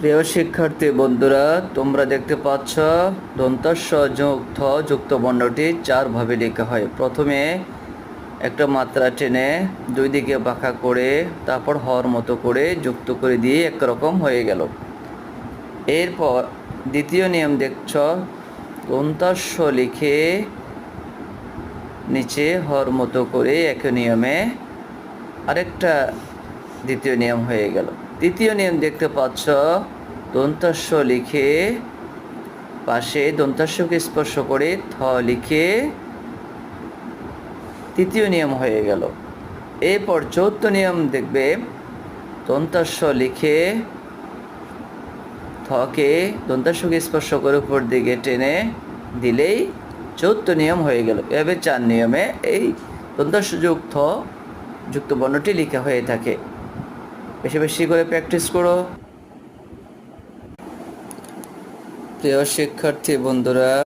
প্রিয় শিক্ষার্থী বন্ধুরা, তোমরা দেখতে পাচ্ছ দন্তস্ব যুক্ত বর্ণটি চারভাবে লেখা হয়। প্রথমে একটা মাত্রা টেনে দুই দিকে বাঁকা করে, তারপর হওয়ার মতো করে যুক্ত করে দিয়ে একরকম হয়ে গেল। এরপর দ্বিতীয় নিয়ম দেখছ দন্তস্ব লিখে নিচে হর মতো করে এক নিয়মে আরেকটা দ্বিতীয় নিয়ম হয়ে গেল। তৃতীয় নিয়ম দেখতে পাচ্ছ। দন্তস্ব লিখে পাশে দন্তস্বকে স্পর্শ করে থ লিখে তৃতীয় নিয়ম হয়ে গেল। এরপর চৌথ নিয়ম দেখবে দন্তস্ব লিখে থকে দন্তাস্বকে স্পর্শ করে উপর দিকে টেনে দিলেই চৌদ্দ নিয়ম হয়ে গেল। এভাবে চার নিয়মে এই দন্তাস্ব যুক্ত যুক্ত বর্ণটি লেখা হয়ে থাকে। বেশি বেশি করে প্র্যাকটিস করো। প্রিয় শিক্ষার্থী বন্ধুরা